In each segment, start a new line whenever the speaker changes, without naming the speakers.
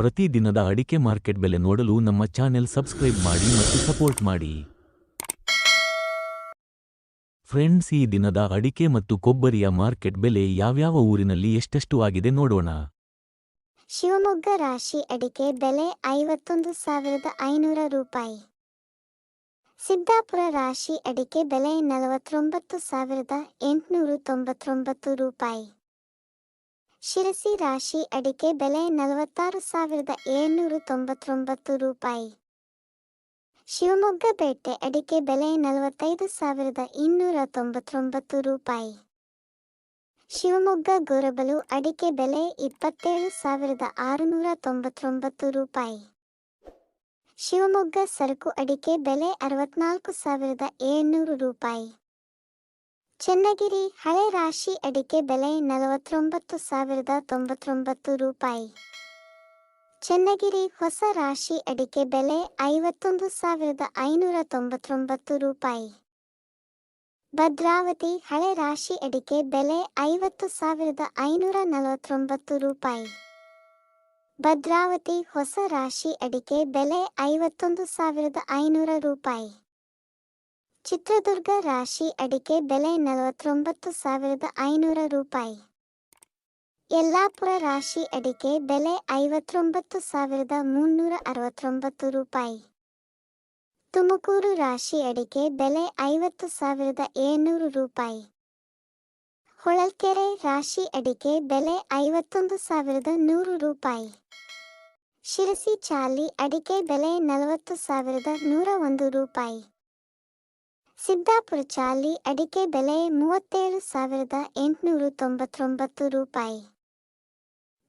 ಪ್ರತಿ ದಿನದ ಅಡಿಕೆ ಮಾರ್ಕೆಟ್ ಬೆಲೆ ನೋಡಲು ನಮ್ಮ ಚಾನೆಲ್ ಸಬ್ಸ್ಕ್ರೈಬ್ ಮಾಡಿ ಮತ್ತು ಸಪೋರ್ಟ್ ಮಾಡಿ. ಫ್ರೆಂಡ್ಸ್, ಈ ದಿನದ ಅಡಿಕೆ ಮತ್ತು ಕೊಬ್ಬರಿಯ ಮಾರ್ಕೆಟ್ ಬೆಲೆ ಯಾವ್ಯಾವ ಊರಿನಲ್ಲಿ ಎಷ್ಟೆಷ್ಟು ಆಗಿದೆ ನೋಡೋಣ.
ಶಿವಮೊಗ್ಗ ರಾಶಿ ಅಡಿಕೆ ಬೆಲೆ ಐವತ್ತೊಂದು ಸಾವಿರದ ಐನೂರ ರೂಪಾಯಿ. ಸಿದ್ದಾಪುರ ರಾಶಿ ಅಡಿಕೆ ಬೆಲೆ ನಲವತ್ತೊಂಬತ್ತು ಸಾವಿರದ ಎಂಟುನೂರು ತೊಂಬತ್ತೊಂಬತ್ತು ರೂಪಾಯಿ. ಶಿರಸಿ ರಾಶಿ ಅಡಿಕೆ ಬೆಲೆ ನಲವತ್ತಾರು ಸಾವಿರದ ಏಳ್ನೂರು ತೊಂಬತ್ತೊಂಬತ್ತು ರೂಪಾಯಿ. ಶಿವಮೊಗ್ಗ ಬೇಟೆ ಅಡಿಕೆ ಬೆಲೆ ನಲವತ್ತೈದು ಸಾವಿರದ ಇನ್ನೂರ ತೊಂಬತ್ತೊಂಬತ್ತು ರೂಪಾಯಿ. ಶಿವಮೊಗ್ಗ ಗೊರಬಲು ಅಡಿಕೆ ಬೆಲೆ ಇಪ್ಪತ್ತೇಳು ಸಾವಿರದ ಆರುನೂರ ತೊಂಬತ್ತೊಂಬತ್ತು ರೂಪಾಯಿ. ಶಿವಮೊಗ್ಗ ಸರಕು ಅಡಿಕೆ ಬೆಲೆ ಅರವತ್ನಾಲ್ಕು ಸಾವಿರದ ಏಳ್ನೂರು ರೂಪಾಯಿ. ಚನ್ನಗಿರಿ ಹಳೆ ರಾಶಿ ಅಡಿಕೆ ಬೆಲೆ ನಲವತ್ತೊಂಬತ್ತು ಸಾವಿರದ ತೊಂಬತ್ತೊಂಬತ್ತು ರೂಪಾಯಿ. ಚನ್ನಗಿರಿ ಹೊಸ ರಾಶಿ ಅಡಿಕೆ ಬೆಲೆ ಐವತ್ತೊಂದು ಸಾವಿರದ ಐನೂರ ತೊಂಬತ್ತೊಂಬತ್ತು ರೂಪಾಯಿ. ಭದ್ರಾವತಿ ಹಳೆ ರಾಶಿ ಅಡಿಕೆ ಬೆಲೆ ಐವತ್ತು ಸಾವಿರದ ಐನೂರ ನಲವತ್ತೊಂಬತ್ತು ರೂಪಾಯಿ. ಭದ್ರಾವತಿ ಹೊಸ ರಾಶಿ ಅಡಿಕೆ ಬೆಲೆ ಐವತ್ತೊಂದು ಸಾವಿರದ ಐನೂರ ರೂಪಾಯಿ. ಚಿತ್ರದುರ್ಗ ರಾಶಿ ಅಡಿಕೆ ಬೆಲೆ ನಲವತ್ತೊಂಬತ್ತು ಸಾವಿರದ ಐನೂರ ರೂಪಾಯಿ. ಯಲ್ಲಾಪುರ ರಾಶಿ ಅಡಿಕೆ ಬೆಲೆ ಐವತ್ತೊಂಬತ್ತು ಸಾವಿರದ ಮುನ್ನೂರ ಅರವತ್ತೊಂಬತ್ತು ರೂಪಾಯಿ. ತುಮಕೂರು ರಾಶಿ ಅಡಿಕೆ ಬೆಲೆ ಐವತ್ತು ಸಾವಿರದ ಏಳ್ನೂರು ರೂಪಾಯಿ. ಹೊಳಲ್ಕೆರೆ ರಾಶಿ ಅಡಿಕೆ ಬೆಲೆ ಐವತ್ತೊಂದು ಸಾವಿರದ ನೂರು ರೂಪಾಯಿ. ಶಿರಸಿ ಚಾಲಿ ಅಡಿಕೆ ಬೆಲೆ ನಲವತ್ತು ಸಾವಿರದ ನೂರ ಒಂದು ರೂಪಾಯಿ. ಸಿದ್ದಾಪುರ ಚಾಲಿ ಅಡಿಕೆ ಬೆಲೆ ಮೂವತ್ತೇಳು ಸಾವಿರದ ಎಂಟುನೂರು ತೊಂಬತ್ತೊಂಬತ್ತು ರೂಪಾಯಿ.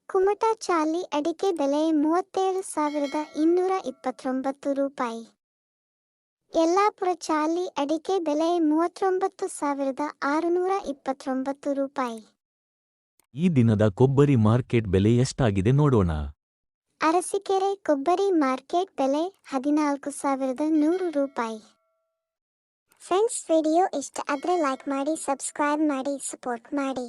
ಕುಮಟಾ ಚಾಲಿ ಅಡಿಕೆ ಬೆಲೆ ಮೂವತ್ತೇಳು ಸಾವಿರದ ಇನ್ನೂರ ಇಪ್ಪತ್ತೊಂಬತ್ತು ರೂಪಾಯಿ. ಯಲ್ಲಾಪುರ ಚಾಲಿ ಅಡಿಕೆ ಬೆಲೆ ಮೂವತ್ತೊಂಬತ್ತು ಸಾವಿರದ ಆರುನೂರ ಇಪ್ಪತ್ತೊಂಬತ್ತು ರೂಪಾಯಿ.
ಈ ದಿನದ ಕೊಬ್ಬರಿ ಮಾರ್ಕೆಟ್ ಬೆಲೆ ಎಷ್ಟಾಗಿದೆ ನೋಡೋಣ.
ಅರಸಿಕೆರೆ ಕೊಬ್ಬರಿ ಮಾರ್ಕೆಟ್ ಬೆಲೆ ಹದಿನಾಲ್ಕು ಸಾವಿರದ ನೂರು ರೂಪಾಯಿ. ಫ್ರೆಂಡ್ಸ್ ವಿಡಿಯೋ ಇಷ್ಟ ಆದರೆ ಲೈಕ್ ಮಾಡಿ ಸಬ್ಸ್ಕ್ರೈಬ್ ಮಾಡಿ ಸಪೋರ್ಟ್ ಮಾಡಿ